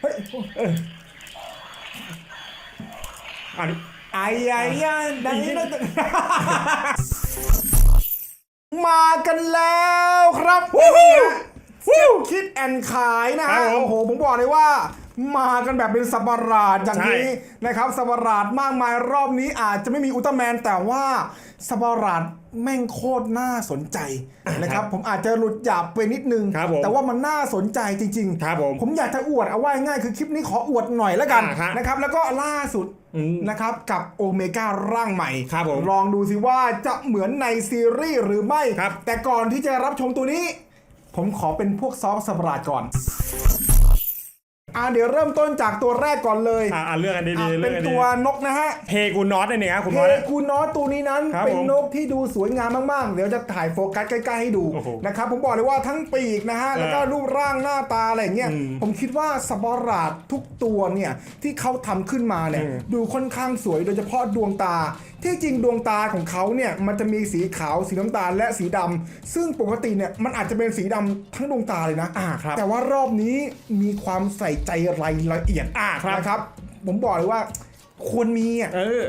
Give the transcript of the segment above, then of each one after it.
เฮ้ยอันนี้ไอ้ไอ้ยันดังนี้นะ มากันแล้วครับ คิดแอนขายนะครัฮะบผม โอ้โห ผมบอกเลยว่า มากันแบบเป็นสัปหลาดอย่างนี้ใช่นะครับสัปหลาดมากมายรอบนี้อาจจะไม่มีอุลตร้าแมน แต่ว่าสัปหลาดแม่งโคตรน่าสนใจนะครับผมอาจจะหลุดหยาบไปนิดนึงครับผมแต่ว่ามันน่าสนใจจริงครับผมผมอยากจะอวดเอาไว้ง่ายคือคลิปนี้ขออวดหน่อยแล้วกันอ่าฮะนะครับแล้วก็ล่าสุดอืมนะครับกับโอเมก้าร่างใหม่ครับผมลองดูสิว่าจะเหมือนในซีรีส์หรือไม่ครับแต่ก่อนที่จะรับชมตัวนี้ ผมขอเป็นพวกซอฟต์สปาร์ตก่อน อ่าเดี๋ยวเริ่มต้นจากตัวแรกก่อนเลยอ่าอ่าเลือกกันอะดีๆเลืเป็อกนกันดีตัวนกนะฮะเพกูนอตนั่นเองครับคุณเพมอส กูนอสตัวนี้นั้นครับเป็นผมนกที่ดูสวยงามมากๆ เดี๋ยวจะถ่ายโฟกัสใกล้ๆให้ดูโอ้โหนะครับผมบอกเลยว่าทั้งปีกนะฮะแล้วก็เออรูปร่างหน้าตาอะไรอย่างเงี้ยอืมผมคิดว่าสปอราดทุกตัวเนี่ยที่เขาทำขึ้นมาเนี่ยอืม ดูค่อนข้างสวยโดยเฉพาะดวงตาที่จริงดวงตาของเขาเนี่ยมันจะมีสีขาวสีน้ำตาลและสีดำซึ่งปกติเนี่ยมันอาจจะเป็นสีดำทั้งดวงตาเลยนะอ่าครับแต่ว่ารอบนี้มีความใส่ใจรายละเอียดอ่าครับนะครับ ผมบอกเลยว่า ควรมีอะเออ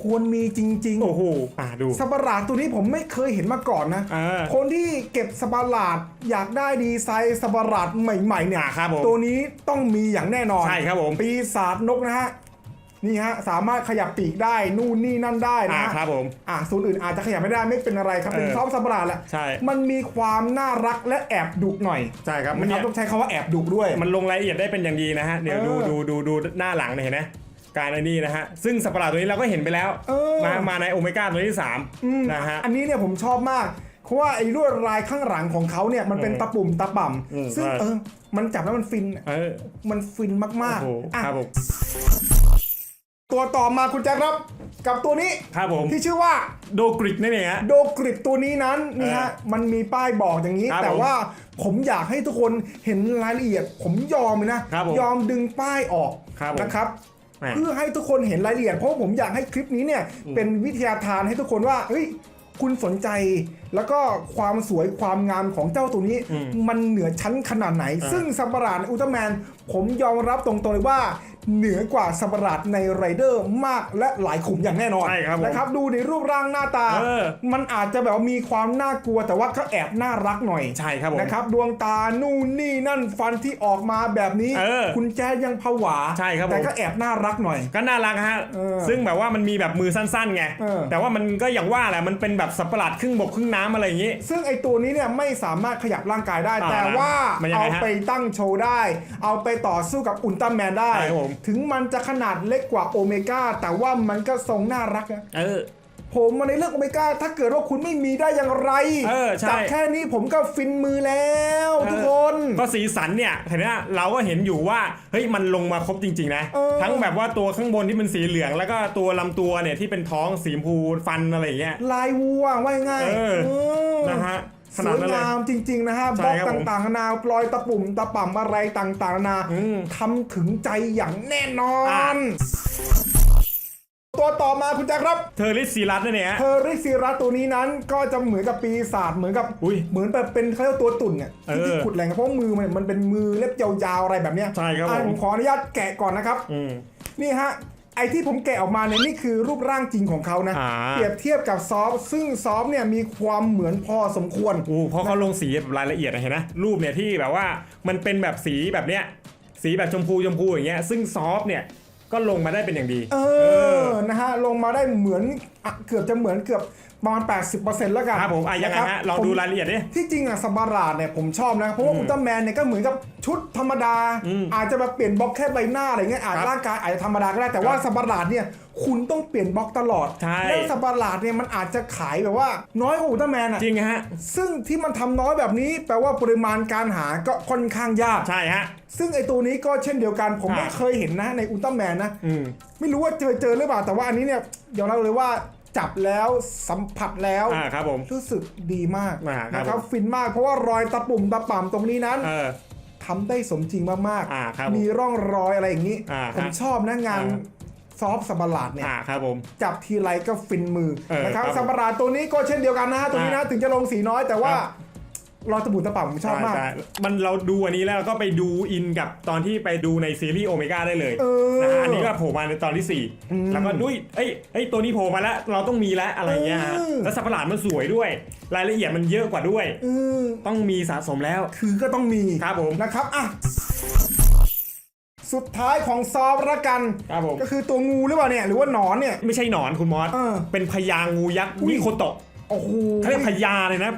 ควรมีจริงๆ โอ้โหอ่าดูสัตว์ประหลาดตัวนี้ผมไม่เคยเห็นมาก่อนนะอ่าคนที่เก็บสัตว์ประหลาดอยากได้ดีไซน์สัตว์ประหลาดใหม่ๆเนี่ยอ่าครับผมตัวนี้ต้องมีอย่างแน่นอน ใช่ครับผม ปีศาจนกนะฮะ นี่ฮะสามารถขยับปีกได้นู่นนี่นั่นได้นะอ่าฮะครับผม อ่าส่วนอื่นอาจจะขยับไม่ได้ไม่เป็นอะไรครับเป็นเออซอฟต์สัตว์ประหลาดแหละใช่ มันมีความน่ารักและแอบดุหน่อยใช่ครับนะมันคเนี่รับยต้องใช้คำว่าแอบดุด้วย มันลงรายละเอียดได้เป็นอย่างดีนะฮะเดี๋ยวดูเออดูดูดูหน้าหลังเนี่ยเห็นไหมการไอ้นี่นะฮะซึ่งสัตว์ประหลาดตัวนี้เราก็เห็นไปแล้วเออ มามาในโอเมก้าตัวที่สามอืมนะฮะ อันนี้เนี่ยผมชอบมากเพราะว่าไอ้ลวดลายข้างหลังของเขาเนี่ยมันเป็นอืมตะปุ่มตะป่อืมำซึ่งใช่ เออมันจับแล้วมันฟินอะเออมันฟินมากโอ้โหๆอะ ครับผม ตัวต่อมาคุณแจ็คครับ กับตัวนี้ครับผม ที่ชื่อว่าโดกริกนั่นเองฮะ โดกริดตัวนี้นั้นนี่ฮะเออมันมีป้ายบอกอย่างนี้ ครับแต่ผมว่าผมอยากให้ทุกคนเห็นรายละเอียด ผมยอมเลยนะ ครับผมยอมดึงป้ายออกครับผมนะครับ แหมเพื่อให้ทุกคนเห็นรายละเอียด เพราะว่าผมอยากให้คลิปนี้เนี่ยเป็นวิทยาทานให้ทุกคนว่าเฮ้ยคุณสนใจ แล้วก็ความสวยความงามของเจ้าตัวนี้อืมมันเหนือชั้นขนาดไหนอ่าซึ่งสัตว์ประหลาดในอุลตร้าแมนผมยอมรับตรงๆเลยว่า เหนือกว่าสัตว์ประหลาดในไรเดอร์มากและหลายขุมอย่างแน่นอนใช่ครับผมนะครับดูในรูปร่างหน้าตา เออ มันอาจจะแบบว่ามีความน่ากลัวแต่ว่าก็แอบน่ารักหน่อย ใช่ครับผม นะครับดวงตานู่นนี่นั่นฟันที่ออกมาแบบนี้ เออคุณแจ๊ดยังผวาใช่ครับผม แต่ก็แอบน่ารักหน่อย ก็น่ารักฮะ เออซึ่งแบบว่ามันมีแบบมือสั้นๆไง เออ แต่ว่ามันก็อย่างว่าแหละ มันเป็นแบบสัตว์ประหลาดครึ่งบกครึ่งน้ำอะไรอย่างงี้ ซึ่งไอตัวนี้เนี่ยไม่สามารถขยับร่างกายได้ อ่าแต่ว่ามันยังเอาไงฮะไปตั้งโชว์ได้ เอาไปต่อสู้กับอุลตร้าแมนได้ ใช่ครับผมถึงมันจะขนาดเล็กกว่าโอเมก้าแต่ว่ามันก็ทรงน่ารักนะเออ ผมมาในเรื่องโอเมก้าถ้าเกิดว่าคุณไม่มีได้อย่างไรเออใช่ จับแค่นี้ผมก็ฟินมือแล้วทุกคน ก็สีสันเนี่ยเห็นไหมเราก็เห็นอยู่ว่าเฮ้ยมันลงมาครบจริง ๆ นะ เออ ทั้งแบบว่าตัวข้างบนที่เป็นสีเหลือง แล้วก็ตัวลำตัวเนี่ยที่เป็นท้องสีชมพูฟันอะไรอย่างเงี้ย ลายวัวว่าง่ายเออ เออ นะฮะ ขสนาดวยนั้นเลย งามจริง ๆ นะฮะใช่บล็อกครับผมต่างๆนานาปลอยตะปุ่มตะป่ำอะไรต่างๆนานาอืม ทำถึงใจอย่างแน่นออะนตัวต่อมาคุณแจ็คครับ เทอร์ริสซีรัสนั่นเองฮะ เทอริซิรัสตัวนี้นั้นก็จะเหมือนกับปีศาจเหมือนกับอุ้ยเหมือนแบบเป็นเขาเรียกว่าตัวตุ่นเนี่ยที่เออที่ขุดแหล่งเพราะมือมันมันเป็นมือเล็บยาวๆอะไรแบบเนี้ยใช่ครับอะผมผมขออนุญาตแกะก่อนนะครับ อืม นี่ฮะ ไอที่ผมแกะออกมาเนี่ยนี่คือรูปร่างจริงของเขานะ อ่า เปรียบเทียบกับซอฟต์ซึ่งซอฟต์เนี่ยมีความเหมือนพอสมควร อู้เพราะเขาลงสีแบบรายละเอียดนะเห็นไหมรูปเนี่ยที่แบบว่ามันเป็นแบบสีแบบเนี้ยสีแบบชมพูชมพูอย่างเงี้ยซึ่งซอฟต์เนี่ยก็ลงมาได้เป็นอย่างดี เออ นะฮะ ลงมาได้เหมือนอะเกือบจะเหมือนเกือบ ประมาณ 80%แล้วกันครับผมอะยังไงนคบฮะลองดูผมรายละเอียดดิที่จริงอะสบาราดเนี่ยผมชอบนะเพราะว่าอุลตร้าแมนเนี่ยก็เหมือนกับชุดธรรมดาอืมอาจจะแบบเปลี่ยนบล็อกแค่ใบหน้าอะไรเงี้ยอาจครับร่างกายอาจจะธรรมดาก็ได้แต่ว่าครับสบาราดเนี่ยคุณต้องเปลี่ยนบล็อกตลอดใช่แล้วสบาราดเนี่ยมันอาจจะขายแบบว่าน้อยกว่าอุลตร้าแมนอะจริงฮะซึ่งที่มันทำน้อยแบบนี้ แปลว่าปริมาณการหาก็ค่อนข้างยากใช่ฮะซึ่งไอตัวนี้ก็เช่นเดียวกันผมครับไม่เคยเห็นนะในอุลตร้าแมนนะอืมไม่รู้ว่าเจอเจอหรือเปล่าแต่ว่าอันนี้เนี่ยยอมรับเลยว่า จับแล้วสัมผัสแล้วอ่าครับผมรู้สึกดีมากอ่าครับนะครับผมฟินมากเพราะว่ารอยตะปุ่มตะป่ำตรงนี้นั้นเออทำได้สมจริงมากอ่าครับผมมีร่องรอยอะไรอย่างนี้อ่าผมฮะชอบนะงานอ่าซอฟต์สับปะหลาดเนี่ยอ่าครับผมจับทีไรก็ฟินมือเออนะครับครับสับปะหลาดตัวนี้ก็เช่นเดียวกันนะฮะตัวนี้นะถึงจะลงสีน้อยแต่ว่าค รับรอยตะบุตะป่ำผมชอบมาก ใช่มันเราดูอันนี้แล้วเราก็ไปดูอินกับตอนที่ไปดูในซีรีส์โอเมก้าได้เลยเออนะฮะอันนี้ก็โผล่มาในตอนที่ อืม4 แล้วก็ดุ้ยเอ้ยเอ้ยตัวนี้โผล่มาแล้วเราต้องมีแล้วอะไรเงี้ยฮะเออ แล้วสัตว์ประหลาดมันสวยด้วย รายละเอียดมันเยอะกว่าด้วย เออต้องมีสะสมแล้ว คือก็ต้องมี ครับผม นะครับ อะ สุดท้ายของซอฟต์ละกัน ครับผม ก็คือตัวงูหรือเปล่าเนี่ย หรือว่าหนอนเนี่ย ไม่ใช่หนอนคุณมอส เออ เป็นพญางูยักษ์อุ้ยมิโคโตะโอ้โหเขาเรียกพญาเลยนะ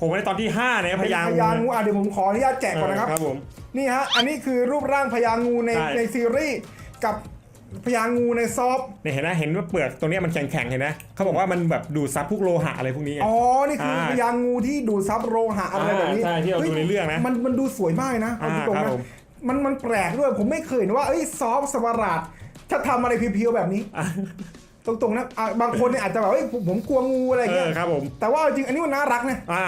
ผมในตอนที่5เนี่ยพเป็นญาพงูญางูอะเดี๋ยวผมขออนุญาตแจกก่อนนะครับเครับผมนี่ฮะอันนี้คือรูปร่างพญางูในใช่ในซีรีส์กับพญางูในซอฟต์เนี่ยเห็นไหมเห็นว่าเปลือกตรงเนี้ยมันแข็งๆเห็นไหมเขาบอกว่ามันแบบดูดซับพวกโลหะอะไรพวกนี้ไงอ๋อนี่คืออาพญางูที่ดูดซับโลหะอะไรแบบนี้อ่าใช่ที่เราดูในเรื่องนะมันมันดูสวยมากเลยนะเอาอ่าตรงๆครับนะผมมันมันแปลกด้วยผมไม่เคยเห็นว่าเอ้ยซอฟต์สวาราดถ้าทำอะไรเพียวๆแบบนี้อะ ตรงๆนะอะบางคนเนี่ยอาจจะแบบเอ้ยผมผมกลัวงูอะไรเอเงี้ยอครับผม แต่ว่าจริงอันนี้มันน่ารักนะอ่า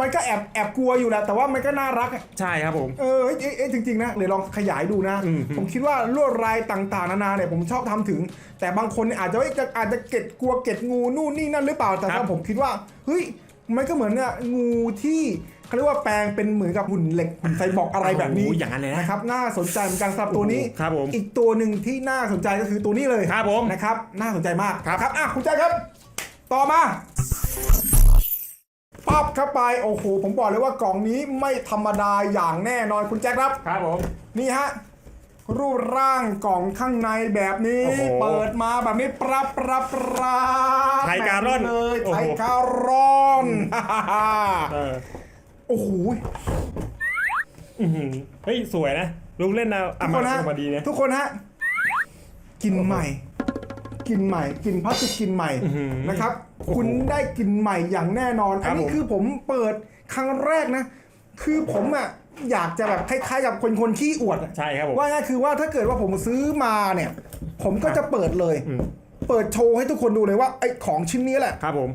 มันก็แอบแอบกลัวอยู่แหละแต่ว่ามันก็น่ารักอะใช่ครับผม เออเอ้ยเอ้ยเอ้ยจริงๆนะเดี๋ยวลองขยายดูนะ อืม ผมคิดว่าลวดลายต่างๆนานาเนี่ยผมชอบทำถึง แต่บางคนเนี่ยอาจจะเอ้ยจะอาจจะเก็ดกลัวเก็ดงูนู่นนี่นั่นหรือเปล่าแต่ครัถ้าบ ผมคิดว่าเฮ้ยมันก็เหมือนเนี่ยงูที่ เขาเรียกว่าแปลงเป็นเหมือนกับหุ่นเหล็กหุ่นไซบอร์กอะไรแบบนี้โอ้โหอย่างนั้นเลยนะนะ ครับน่าสนใจเหมือนกันสำหรับตัวนี้ครับผมอีกตัวหนึ่งที่น่าสนใจก็คือตัวนี้เลยครับผมนะครับน่าสนใจมากครับ ครับอะคุณแจ๊คครับ ต่อมาปั๊บเข้าไปโอ้โหผมบอกเลยว่ากล่องนี้ไม่ธรรมดาอย่างแน่นอนคุณแจ๊คครับ ครับผม นี่ฮะรูปร่างกล่องข้างในแบบนี้ โอ้โหเปิดมาแบบนี้ปรับปรับปรับไทยการ่อนแบบเลยโอ้โห ไทยการ่อน เออ โอ้โหอื้อหือเฮ้ย สวยนะลูกเล่นนะทุอะกมาคนฮะมาดีนะ ทุกคนฮะกลินใหม่กลินใหม่กลินพลาสติกกลินใหม่อื้อหือนะครับ โอ้โหคุณได้กลินใหม่อย่างแน่นอน ครัอับนนี้ผมคือผมเปิดครั้งแรกนะ คือผมอะอยากจะแบบคล้ายๆกับคนคนขี้อวดอะใช่ครับผมว่าง่ายคือว่าถ้าเกิดว่าผมซื้อมาเนี่ย ผมก็จะเปิดเลย อืม เปิดโชว์ให้ทุกคนดูเลยว่าไอ้ของชิ้นนี้แหละ ครับผม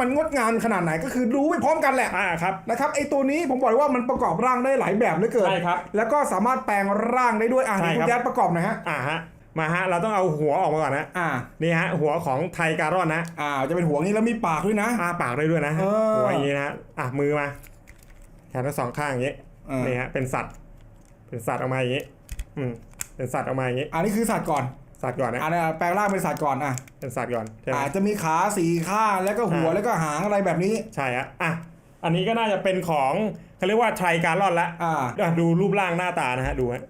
มันงดงามขนาดไหนก็คือรู้ไปพร้อมกันแหละอ่าครับนะครับไอ้ตัวนี้ผมบอกเลยว่ามันประกอบร่างได้หลายแบบเหลือเกินใช่ครับ แล้วก็สามารถแปลงร่างได้ด้วยอะใช่เดี๋ยวคุครัณบแจ๊ดประกอบหน่อยฮะอ่าฮะมาฮะเราต้องเอาหัวออกมาก่อนนะอ่านี่ฮะหัวของไทยการ่อนนะอ่าจะเป็นหัวนี้แล้วมีปากด้วยนะ อ้าปากได้ด้วยนะเออ หัวอย่างนี้นะฮะอะมือมาแขนทั้งสองข้างอย่างนี้อ่านี่นี่ฮะเป็นสัตว์ เป็นสัตว์ออกมาอย่างนี้อืมเป็นสัตว์ออกมาอย่างนี้ อันนี้คือสัตว์ก่อน สัตว์ก่อนนะอ่าแปลงร่างเป็นสัตว์ก่อนอะเป็นสัตว์ก่อนใช่ไหมอาจจะมีขาสี่ข้างแล้วก็หัวอ่าแล้วก็หางอะไรแบบนี้ ใช่ฮะอะอันนี้ก็น่าจะเป็นของเขาเรียกว่าไทยการ่อนละอ่าอะดูรูปร่างหน้าตานะฮะดูฮะ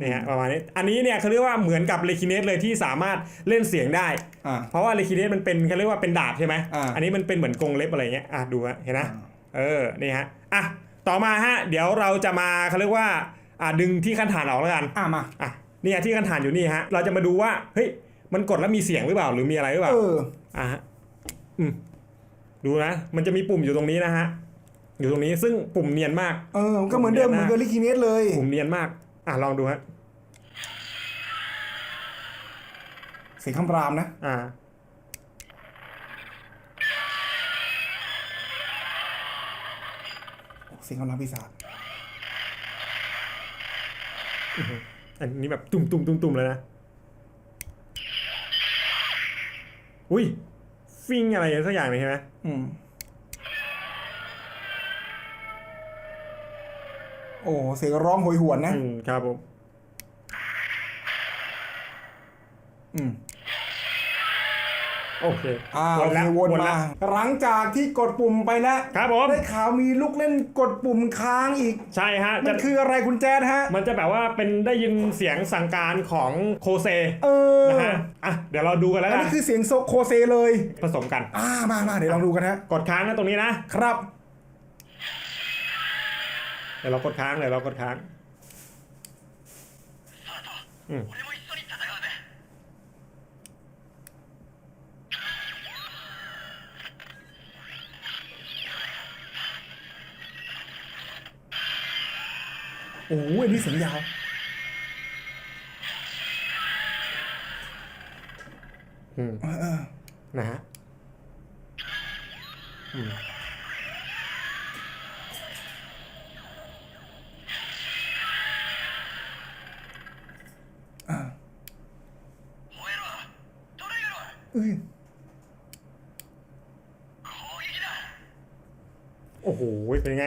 นี่ฮะประมาณนี้ อันนี้เนี่ยเขาเรียกว่าเหมือนกับเลคิเนสเลยที่สามารถเล่นเสียงได้อ่าเพราะว่าเลคิเนสมันเป็นเขาเรียกว่าเป็นดาบใช่ไหมอ่าอันนี้มันเป็นเหมือนกรงเล็บอะไรเงี้ยอะดูฮะเห็นนะอ่าเออนี่ฮะอะต่อมาฮะเดี๋ยวเราจะมาเขาเรียกว่าอะดึงที่ขั้นฐานออกแล้วกันอ่ามาอะ เนี่ยที่ขั้นฐานอยู่นี่ฮะ เราจะมาดูว่า เฮ้ย มันกดแล้วมีเสียงหรือเปล่า หรือมีอะไรหรือเปล่า เออ อะฮะอืมดูนะ มันจะมีปุ่มอยู่ตรงนี้นะฮะ อยู่ตรงนี้ ซึ่งปุ่มเนียนมาก เออ ก็เหมือนเดิมผมเหเรีมืยอนนนะกับลิคิเนสเลย ปุ่มเนียนมาก อะลองดูฮะ เสียงคำรามนะ อ่า เสียงคำรามปีศาจ อันนี้แบบตุ่มตุ่มตุ่มตุ่มเลยนะ อุ้ย ฟิงอะไรสักอย่างเลยใช่ไหมอืม โอ้เสียงร้องโหยหวนนะ อืมครับผม อืม โอเคอ่าวนแล้วโอเควนวนมา แล้ว หลังจากที่กดปุ่มไปแล้วครับผม ได้ข่าวมีลูกเล่นกดปุ่มค้างอีก ใช่ฮะมัจะนคืออะไรคุณแจ๊ดฮะ มันจะแบบว่าเป็นได้ยินเสียงสั่งการของโคเซเออ นะฮะอะเดี๋ยวเราดูกันแล้วอันกันนี้คือเสียงโซโคเซเลย ผสมกัน อ่ามามาเดี๋ยวลองดูกันฮะ กดค้างนะตรงนี้นะครับ เดี๋ยวเรากดค้างเดี๋ยวเรากดค้างอืม โอ้อันนี้เสียงยาวอืมนะฮะอืมเอ้ยโอ้โห เป็นไง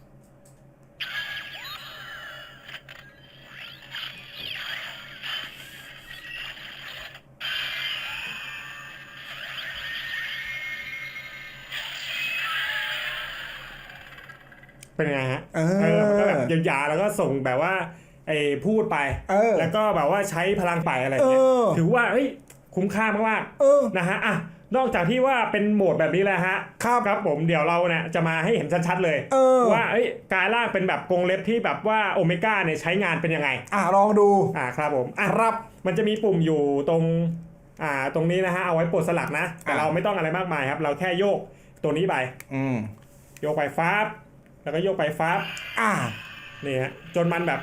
เป็นไงฮะเอเออมันก็อแบบยาวๆแล้วก็ส่งแบบว่าไอ้พูดไป เออ แล้วก็แบบว่าใช้พลังไปอะไรอย่างเงี้ยเออ ถือว่าเฮ้ยคุ้มค่ามากเออ ๆนะฮะอะนอกจากที่ว่าเป็นโหมดแบบนี้แล้วฮะครับ ครับผมเดี๋ยวเราเนี่ยจะมาให้เห็นชัดๆเลยเออ ว่าเอ้ยกายร่างเป็นแบบกรงเล็บที่แบบว่าโอเมก้าเนี่ยใช้งานเป็นยังไง อะลองดู อ่าครับผมอะครับ มันจะมีปุ่มอยู่ตรงอ่าตรงนี้นะฮะเอาไว้ปลดสลักนะ แต่อะเราไม่ต้องอะไรมากมายครับ เราแค่โยกตัวนี้ไปอืม โยกไปฟ้าบ แล้วก็โยกไปฟ้าบอ่านี่ฮะจนมันแบบ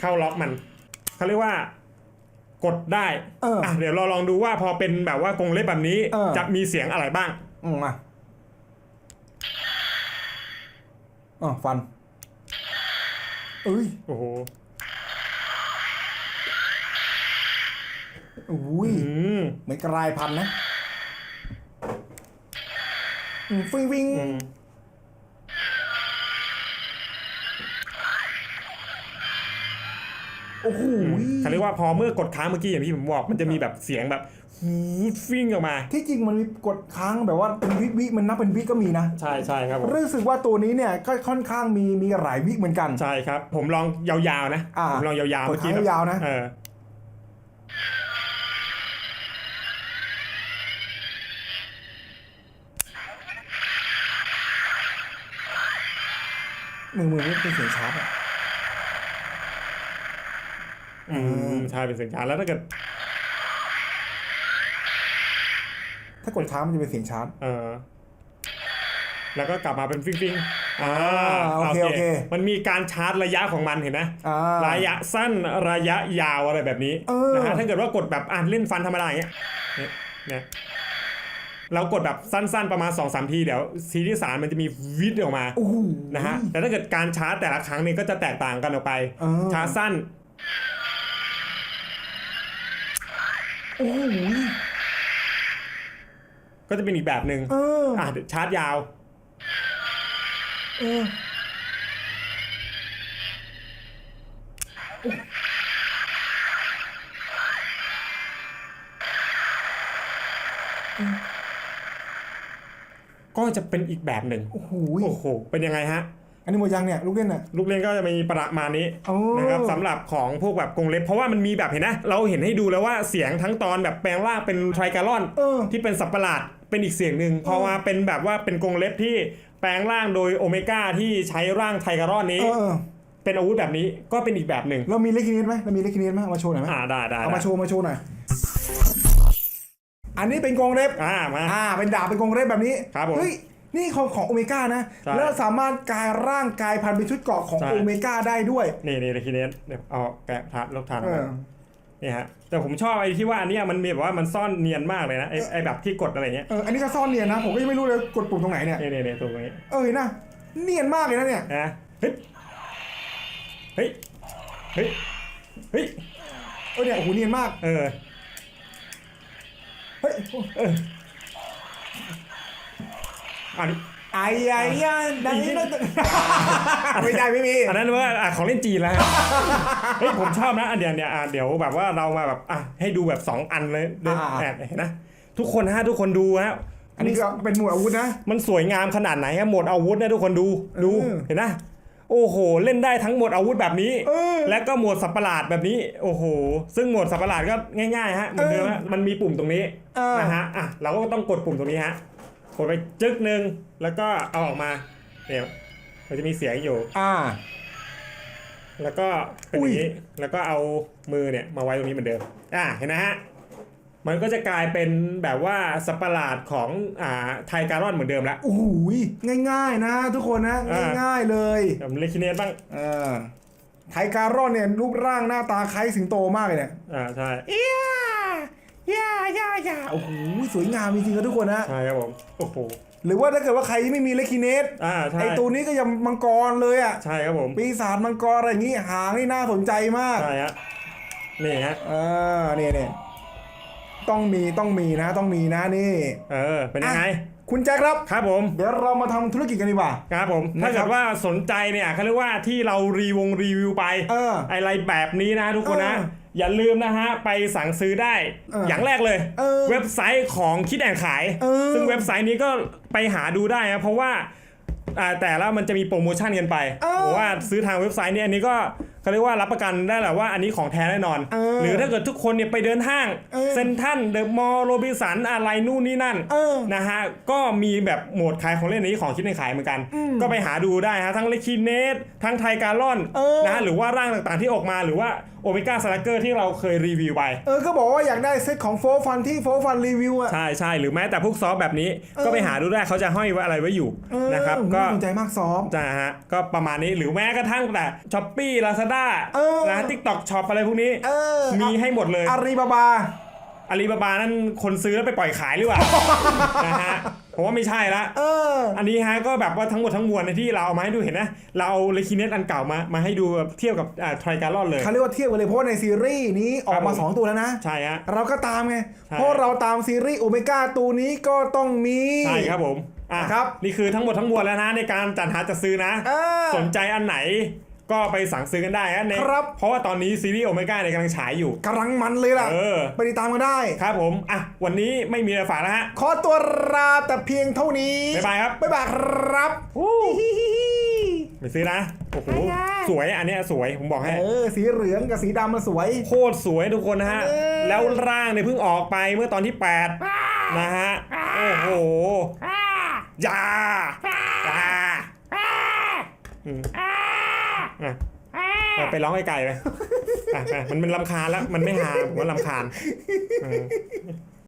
เข้าล็อกมันเขาเรียกว่ากดได้เอออะเดี๋ยวเราลองดูว่าพอเป็นแบบว่ากรงเล็บแบบนี้ เออ จะมีเสียงอะไรบ้าง อืมมาอ๋อฟันเอ้ยโอ้โหอุ้ยอืมเหมือนกลายพันธุ์นะอืมฟิงวิงอืม โอ้โหเขาเรียกว่าพอเมื่อกดค้างเมื่อกี้อย่างที่ผมบอกมันจะมีแบบเสียงแบบฟูดฟิ้งออกมา ที่จริงมันมีกดค้างแบบว่าเป็นวิวิมันนับเป็นวิก็มีนะ ใช่ใช่ครับผมรู้สึกว่าตัวนี้เนี่ยก็ค่อนข้างมีมีหลายวิเหมือนกัน ใช่ครับ ผมลองยาวๆนะอ่าผมลองยาวๆกดเมื่อกี้ค้างยาวๆนะเออมือมือนี่เป็นเสียงชาร์ปอะ อืมใช่เป็นเสียงช้าแล้วถ้าเกิด ถ้ากดค้างมันจะเป็นเสียงชาร์ปเออ แล้วก็กลับมาเป็นฟิ้งฟิ้งๆอ่าโอเคโอเค มันมีการชาร์จระยะของมันเห็นไหมอ่า ระยะสั้นระยะยาวอะไรแบบนี้เออ นะฮะถ้าเกิดว่ากดแบบอ่านเล่นฟันธรรมดาอย่างเงี้ยเนี่ยเนี่ยเรากดแบบสั้นๆประมาณ2อสทีเดี๋ยวซีรีส์สารมันจะมีวิดออกมา โอ้โห นะฮะแต่ถ้าเกิดการชาร์จแต่ละครั้งเนี่ยก็จะแตกต่างกันออกไป เออ ชาร์จสั้น โอ้โหก็จะเป็นอีกแบบหนึ่งเอออะชาร์จยาว เออโอ้ก็จะเป็นอีกแบบหนึ่งโอ้โห โอ้โห เป็นยังไงฮะ อันนี้หมดยังเนี่ยลูกเล่นน่ะ ลูกเล่นก็จะมีประมาณนี้โอ้ นะครับสำหรับของพวกแบบกรงเล็บ เพราะว่ามันมีแบบเห็นนะเราเห็นให้ดูแล้วว่าเสียงทั้งตอนแบบแปลงร่างเป็นไทรการอน เออ ที่เป็นสัตว์ประหลาดเป็นอีกเสียงหนึ่งพอมาเป็นแบบว่าเป็นกรงเล็บที่แปลงร่างโดยโอเมก้าที่ใช้ร่างไทรการอนนี้ เออเออเป็นอาวุธแบบนี้ก็เป็นอีกแบบหนึ่งเรามีเลขคินิสไหมเรามีเลขคินิสไหมเอามาโชว์หน่อยไหมอ่าได้ได้เอามาได้โชว์มาโชว์หน่อยอันนี้เป็นกรงเล็บ อ่ามา อ่า เป็นดาบเป็นกรงเล็บแบบนี้ ครับผม เฮ้ย นี่ของของโอเมก้านะ ใช่แล้วสามารถกลายร่างกายพันธุ์เป็นชุดเกราะของใช่ โอเมก้าได้ด้วย นี่นี่ทีนี้เดี๋ยวเอาแกะทัดลูกทานเออ นี่ฮะแต่ผมชอบไอ้ที่ว่าอันเนี้ยมันมีแบบว่ามันซ่อนเนียนมากเลยนะไอ้ไอ้แบบที่กดอะไรเงี้ยเอออันนี้ก็ซ่อนเนียนนะ ผมก็ยังไม่รู้เลยกดปุ่มตรงไหนเนี่ย นี่นี่นี่ตรงนี้เออเห็นนะเนียนมากเลยนะเนี่ย นะเฮ้ยเฮ้ยเฮ้ยเฮ้ยเออเนี่ยโอ้โหเนียนมาก เออเฮ้ยเออ อันนี้ไอ้ไอ้ยันดังนี้นะไม่ได้ไม่มีอันนั้นว่าอะของเล่นจีนแล้วฮะเฮ้ยผมชอบนะอันเดียวเนี่ยอะเดี๋ยวแบบว่าเรามาแบบอะให้ดูแบบสองอันเลยเดี๋ยวอ่าแอบเห็นนะทุกคนฮะทุกคนดูฮะอันนี้ก็เป็นหมวดอาวุธนะ มันสวยงามขนาดไหนฮะหมดอาวุธนะทุกคนดูดูเออเห็นนะโอ้โห เล่นได้ทั้งหมดอาวุธแบบนี้เออและก็หมวดสัตว์ประหลาดแบบนี้ โอ้โห ซึ่งหมวดสัตว์ประหลาดก็ง่ายๆฮะเหมือนเดิมฮะมันมีปุ่มตรงนี้เออนะฮะอะเราก็ต้องกดปุ่มตรงนี้ฮะก ดไปจึ๊กหนึ่งแล้วก็เอาออกมาเนี่ยมันจะมีเสียงอยู่ อ่า แล้วก็เป็นอย่างอุ้นี้ยแล้วก็เอามือเนี่ยมาไว้ตรงนี้เหมือนเดิม อะเห็นนะฮะมันก็จะกลายเป็นแบบว่าสัตว์ประหลาดของอ่าไทการอนเหมือนเดิมแล้วโอ้โหง่าย ๆ นะ ทุกคนนะอ่าง่ายๆเลยเดี๋ยวเลคิเนสบ้างเออไทการอนเนี่ยรูปร่างหน้าตาคล้ายสิงโตมากเลยเนี่ยอ่าใช่เอีย ย่าย่าย่าโอ้โหสวยงามจริงๆครับทุกคนนะใช่ครับผมโอ้โหหรือว่าถ้าเกิดว่าใครที่ไม่มีเลคิเนสอ่าใช่ไอตัวนี้ก็ยังมังกรเลยอะใช่ครับผมปีศาจมังกรอะไรอย่างงี้หางนี่น่าสนใจมากใช่ฮะนี่ฮะเออเนี่ยเนี่ยต้องมีต้องมีนะต้องมีนะนี่ เออเป็นยังไงอะคุณแจ็คครับครับผมเดี๋ยวเรามาทำธุรกิจกันดีกว่าครับผมนะครับถ้าเกิดว่าสนใจเนี่ยเขาเรียกว่าที่เรารีวงรีวิวไปเอออะไรแบบนี้นะทุกคนนะเอออย่าลืมนะฮะ ไปสั่งซื้อได้เออออย่างแรกเลยเออเว็บไซต์ของคิดแอนขายเออซึ่งเว็บไซต์นี้ก็ไปหาดูได้นะเพราะว่าอ่าแต่ละมันจะมีโปรโมชั่นกันไปเออเพราะว่าซื้อทางเว็บไซต์เนี่ยอันนี้ก็เขาเรียกว่ารับประกันได้แหละว่าอันนี้ของแท้แน่นอนเออหรือถ้าเกิดทุกคนเนี่ยไปเดินห้างเออเซนทันเดอะมอลล์โรบินสันอะไรนู่นนี่นั่นเออนะฮะก็มีแบบโหมดขายของเล่นนี้ของคิดในขายเหมือนกัน ก็ไปหาดูได้ฮะทั้งเลคิเนสทั้งไทการอนเออนะฮะหรือว่าร่างต่างๆที่ออกมาหรือว่า โอเมก้าสลักเกอร์ที่เราเคยรีวิวไป เออ ก็บอกว่าอยากได้เซตของโฟฟันที่โฟฟันรีวิวอะใช่ใช่หรือแม้แต่พวกซอฟต์แบบนี้ ก็ไปหาดูได้เขาจะห้อยไว้อะไรไว้อยู่เออนะครับก็น่าสนใจมากซอฟจะฮะก็ประมาณนี้หรือแม้กระทั่งแต่ช้อปปี้ลาซาด้าเออนะทิกตอกช็อปอะไรพวกนี้ เออมีให้หมดเลย อารีบาบา อาลีบาบานั่นคนซื้อแล้วไปปล่อยขายหรือเปล่า นะฮะผมว่าไม่ใช่ละ เออ อันนี้ฮะก็แบบว่าทั้งหมดทั้งมวลในที่เราเอามาให้ดูเห็นนะ เราเอาเลคิเนสอันเก่ามามาให้ดูแบบเทียบกับอ่าไทรการอนเลย เขาเรียกว่าเทียบกันเลยเพราะว่าในซีรีส์นี้ออกมาครับผม2ตัวแล้วนะ ใช่ฮะ เราก็ตามไง ใช่ เพราะเราตามซีรีส์โอเมก้าตัวนี้ก็ต้องมี ใช่ครับผมอะครับ นี่คือทั้งหมดทั้งมวลแล้วนะในการจัดหาจัดซื้อนะ เออสนใจอันไหน ก็ไปสั่งซื้อกันได้นะในครับ เพราะว่าตอนนี้ซีรีส์โอเมก้าเนี่ยกำลังฉายอยู่กำลังมันเลยล่ะเออไปติดตามกันได้ ครับผม อะ วันนี้ไม่มีอะไรฝากแล้วฮะ ขอตัวลาแต่เพียงเท่านี้ บ๊ายบายครับ บ๊ายบายครับไปซื้อนะ โอ้โหบ๊ายบายสวยอันเนี้ยสวย ผมบอกให้ เออ สีเหลืองกับสีดำมันสวย โคตรสวยทุกคนนะฮะเออแล้วร่างเนี่ยเพิ่งออกไปเมื่อตอนที่ 8 นะฮะ โอ้โหอยาอยา อะไปร้องไอ้ไก่ไปมันมันลำคาญแล้ว มันไม่หาผมว่าลำคาญ